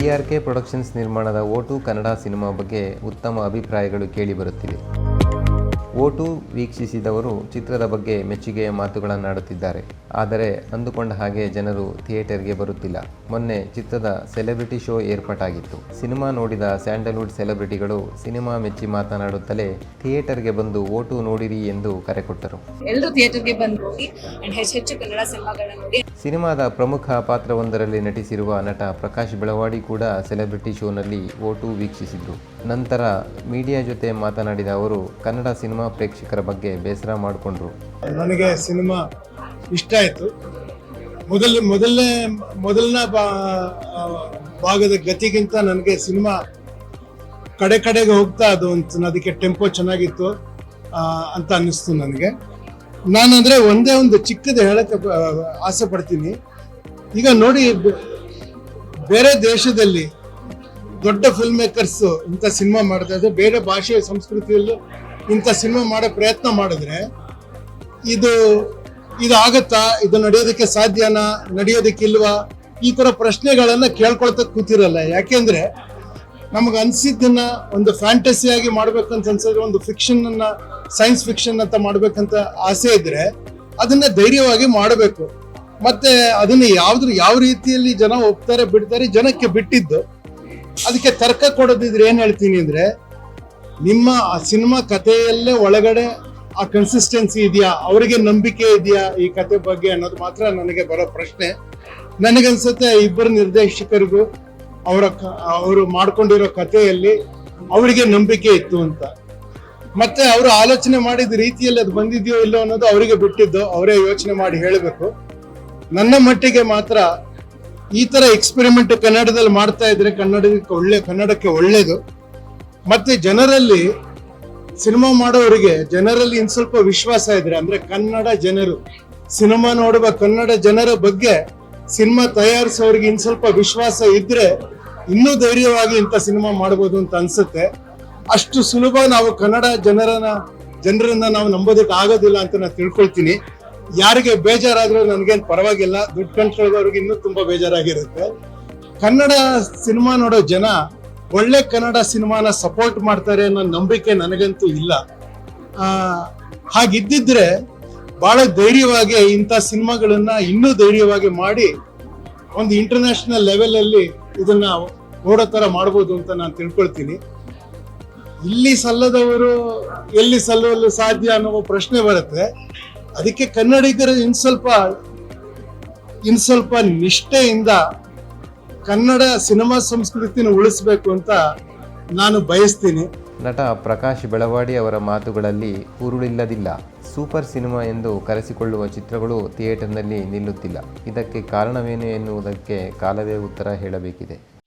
T productions ನಿರ್ಮಾಣದ ಓಟು Kannada cinema ಬಗ್ಗೆ ಉತ್ತಮ ಅಭಿಪ್ರಾಯಗಳು ಕೇಳಿಬರುತ್ತಿವೆ ಓಟು ವೀಕ್ಷಿಸಿದವರು ಚಿತ್ರದ ಬಗ್ಗೆ ಮೆಚ್ಚುಗೆಯ ಮಾತುಗಳನ್ನಾಡುತ್ತಿದ್ದಾರೆ. ಆದರೆ ಅಂದುಕೊಂಡ ಹಾಗೆ ಜನರು ಥಿಯೇಟರ್ಗೆ ಬರುತ್ತಿಲ್ಲ. ಮೊನ್ನೆ ಚಿತ್ರದ ಸೆಲೆಬ್ರಿಟಿ ಶೋ ಏರ್ಪಾಟಾಗಿತ್ತು. ಸಿನಿಮಾ ನೋಡಿದ ಸ್ಯಾಂಡಲ್ವುಡ್ ಸೆಲೆಬ್ರಿಟಿಗಳು ಸಿನಿಮಾ ಮೆಚ್ಚಿ ಮಾತನಾಡುತ್ತಲೇ ಥಿಯೇಟರ್ಗೆ ಬಂದು ಓಟು ನೋಡಿರಿ ಎಂದು ಕರೆ ಕೊಟ್ಟರು. ಎಲ್ಲರೂ ಥಿಯೇಟರ್ಗೆ ಬಂದು ಹೋಗಿ ಅಂಡ್ ಹೆಚ್ಚು ಹೆಚ್ಚು ಕನ್ನಡ ಸಿನಿಮಾಗಳನ್ನು ನೋಡಿ. ಸಿನಿಮಾದ ಪ್ರಮುಖ ಪಾತ್ರವೊಂದರಲ್ಲಿ ನಟಿಸಿರುವ ನಟ ಪ್ರಕಾಶ್ ಬೆಳವಾಡಿ ಕೂಡ ಸೆಲೆಬ್ರಿಟಿ ಶೋನಲ್ಲಿ ಓಟು ವೀಕ್ಷಿಸಿದ್ರು. ನಂತರ ಮೀಡಿಯಾ ಜೊತೆ ಮಾತನಾಡಿದ ಅವರು ಕನ್ನಡ ಸಿನಿಮಾ ಪ್ರೇಕ್ಷಕರ ಬಗ್ಗೆ ಬೇಸರ ಮಾಡಿಕೊಂಡ್ರು. ನನಗೆ ಸಿನಿಮಾ ಇಷ್ಟ ಆಯಿತು. ಮೊದಲ, ಮೊದಲನೇ ಮೊದಲನೇ ಭಾಗದ ಗತಿಗಿಂತ ನನಗೆ ಸಿನಿಮಾ ಕಡೆ ಕಡೆಗೆ ಹೋಗ್ತಾ ಅದು ಒಂದು ಅದಕ್ಕೆ ಟೆಂಪೋ ಚೆನ್ನಾಗಿತ್ತು ಅಂತ ಅನ್ನಿಸ್ತು ನನಗೆ. ನಾನಂದರೆ ಒಂದೇ ಒಂದು ಚಿಕ್ಕದು ಹೇಳಕ್ಕೆ ಆಸೆ ಪಡ್ತೀನಿ. ಈಗ ನೋಡಿ ಬೇರೆ ದೇಶದಲ್ಲಿ ದೊಡ್ಡ ಫಿಲ್ಮ್ ಮೇಕರ್ಸ್ ಇಂಥ ಸಿನಿಮಾ ಮಾಡ್ತಾ ಇದ್ರೆ, ಬೇರೆ ಭಾಷೆಯ ಸಂಸ್ಕೃತಿಯಲ್ಲೂ ಇಂಥ ಸಿನಿಮಾ ಮಾಡೋ ಪ್ರಯತ್ನ ಮಾಡಿದ್ರೆ, ಇದು ಇದು ಆಗತ್ತಾ ಇದು ನಡೆಯೋದಕ್ಕೆ ಸಾಧ್ಯನಾ? ನಡೆಯೋದಕ್ಕಿಲ್ವಾ ಈ ತರ ಪ್ರಶ್ನೆಗಳನ್ನ ಕೇಳ್ಕೊಳ್ತಾ ಕೂತಿರಲ್ಲ. ಯಾಕೆಂದ್ರೆ ನಮ್ಗೆ ಅನ್ಸಿದ್ದನ್ನ ಒಂದು ಫ್ಯಾಂಟಸಿ ಆಗಿ ಮಾಡ್ಬೇಕಂತ ಅನ್ಸಿದ್ರೆ, ಒಂದು ಫಿಕ್ಷನ್ ಅನ್ನ ಸೈನ್ಸ್ ಫಿಕ್ಷನ್ ಅಂತ ಮಾಡ್ಬೇಕಂತ ಆಸೆ ಇದ್ರೆ ಅದನ್ನ ಧೈರ್ಯವಾಗಿ ಮಾಡಬೇಕು. ಮತ್ತೆ ಅದನ್ನ ಯಾವ್ದ್ರ, ಯಾವ ರೀತಿಯಲ್ಲಿ ಜನ ಒಪ್ತಾರೆ, ಬಿಡ್ತಾರೆ, ಜನಕ್ಕೆ ಬಿಟ್ಟಿದ್ದು, ಅದಕ್ಕೆ ತರ್ಕ ಕೊಡೋದಿದ್ರೆ ಏನ್ ಹೇಳ್ತೀನಿ ಅಂದ್ರೆ, ನಿಮ್ಮ ಆ ಸಿನಿಮಾ ಕಥೆಯಲ್ಲೇ ಒಳಗಡೆ ಆ ಕನ್ಸಿಸ್ಟೆನ್ಸಿ ಇದೆಯಾ? ಅವರಿಗೆ ನಂಬಿಕೆ ಇದೆಯಾ ಈ ಕತೆ ಬಗ್ಗೆ ಅನ್ನೋದು ಮಾತ್ರ ನನಗೆ ಬರೋ ಪ್ರಶ್ನೆ. ನನಗನ್ಸುತ್ತೆ ಇಬ್ಬರು ನಿರ್ದೇಶಕರಿಗೂ ಅವರ ಅವರು ಮಾಡ್ಕೊಂಡಿರೋ ಕಥೆಯಲ್ಲಿ ಅವರಿಗೆ ನಂಬಿಕೆ ಇತ್ತು ಅಂತ. ಮತ್ತೆ ಅವರು ಆಲೋಚನೆ ಮಾಡಿದ ರೀತಿಯಲ್ಲಿ ಅದು ಬಂದಿದೆಯೋ ಇಲ್ಲೋ ಅನ್ನೋದು ಅವರಿಗೆ ಬಿಟ್ಟಿದ್ದು, ಅವರೇ ಯೋಚನೆ ಮಾಡಿ ಹೇಳಬೇಕು. ನನ್ನ ಮಟ್ಟಿಗೆ ಮಾತ್ರ ಈ ತರ ಎಕ್ಸ್ಪೆರಿಮೆಂಟ್ ಕನ್ನಡದಲ್ಲಿ ಮಾಡ್ತಾ ಇದ್ರೆ ಕನ್ನಡಕ್ಕೆ ಒಳ್ಳೆ, ಕನ್ನಡಕ್ಕೆ ಒಳ್ಳೇದು. ಮತ್ತೆ ಜನರಲ್ಲಿ ಸಿನಿಮಾ ಮಾಡೋರಿಗೆ ಜನರಲ್ಲಿ ಇನ್ ಸ್ವಲ್ಪ ವಿಶ್ವಾಸ ಇದ್ರೆ, ಅಂದ್ರೆ ಕನ್ನಡ ಜನರು, ಸಿನಿಮಾ ನೋಡುವ ಕನ್ನಡ ಜನರ ಬಗ್ಗೆ ಸಿನಿಮಾ ತಯಾರಿಸೋರಿಗೆ ಇನ್ ಸ್ವಲ್ಪ ವಿಶ್ವಾಸ ಇದ್ರೆ ಇನ್ನೂ ಧೈರ್ಯವಾಗಿ ಇಂಥ ಸಿನಿಮಾ ಮಾಡ್ಬೋದು ಅಂತ ಅನ್ಸುತ್ತೆ. ಅಷ್ಟು ಸುಲಭ ನಾವು ಕನ್ನಡ ಜನರನ್ನ ಜನರನ್ನ ನಾವು ನಂಬೋದಕ್ಕೆ ಆಗೋದಿಲ್ಲ ಅಂತ ನಾನು ತಿಳ್ಕೊಳ್ತೀನಿ. ಯಾರಿಗೆ ಬೇಜಾರಾದ್ರೂ ನನಗೇನು ಪರವಾಗಿಲ್ಲ, ದುಡ್ಡು ಕಂಟ್ರೋಲ್ದವ್ರಿಗೆ ಇನ್ನೂ ತುಂಬಾ ಬೇಜಾರಾಗಿರುತ್ತೆ. ಕನ್ನಡ ಸಿನಿಮಾ ನೋಡೋ ಜನ ಒಳ್ಳೆ ಕನ್ನಡ ಸಿನಿಮಾನ ಸಪೋರ್ಟ್ ಮಾಡ್ತಾರೆ ಅನ್ನೋ ನಂಬಿಕೆ ನನಗಂತೂ ಇಲ್ಲ. ಹಾಗಿದ್ದಿದ್ರೆ ಬಹಳ ಧೈರ್ಯವಾಗಿ ಇಂಥ ಸಿನಿಮಾಗಳನ್ನ ಇನ್ನೂ ಧೈರ್ಯವಾಗಿ ಮಾಡಿ ಒಂದು ಇಂಟರ್ನ್ಯಾಷನಲ್ ಲೆವೆಲಲ್ಲಿ ಇದನ್ನ ನೋಡೋ ತರ ಮಾಡ್ಬೋದು ಅಂತ ನಾನು ತಿಳ್ಕೊಳ್ತೀನಿ. ಇಲ್ಲಿ ಸಲ್ಲದವರು ಎಲ್ಲಿ ಸಲ್ಲಲು ಸಾಧ್ಯ ಅನ್ನೋ ಪ್ರಶ್ನೆ ಬರುತ್ತೆ. ಅದಕ್ಕೆ ಕನ್ನಡಿಗರು ಇನ್ ಸ್ವಲ್ಪ ಇನ್ ಸ್ವಲ್ಪ ನಿಷ್ಠೆಯಿಂದ ಕನ್ನಡ ಸಿನಿಮಾ ಸಂಸ್ಕೃತಿನ ಉಳಿಸ್ಬೇಕು ಅಂತ ನಾನು ಬಯಸ್ತೀನಿ. ನಟ ಪ್ರಕಾಶ್ ಬೆಳವಾಡಿ ಅವರ ಮಾತುಗಳಲ್ಲಿ ಉರುಳಿಲ್ಲದಿಲ್ಲ. ಸೂಪರ್ ಸಿನಿಮಾ ಎಂದು ಕರೆಸಿಕೊಳ್ಳುವ ಚಿತ್ರಗಳು ಥಿಯೇಟರ್ನಲ್ಲಿ ನಿಲ್ಲುತ್ತಿಲ್ಲ. ಇದಕ್ಕೆ ಕಾರಣವೇನು ಎನ್ನುವುದಕ್ಕೆ ಕಾಲವೇ ಉತ್ತರ ಹೇಳಬೇಕಿದೆ.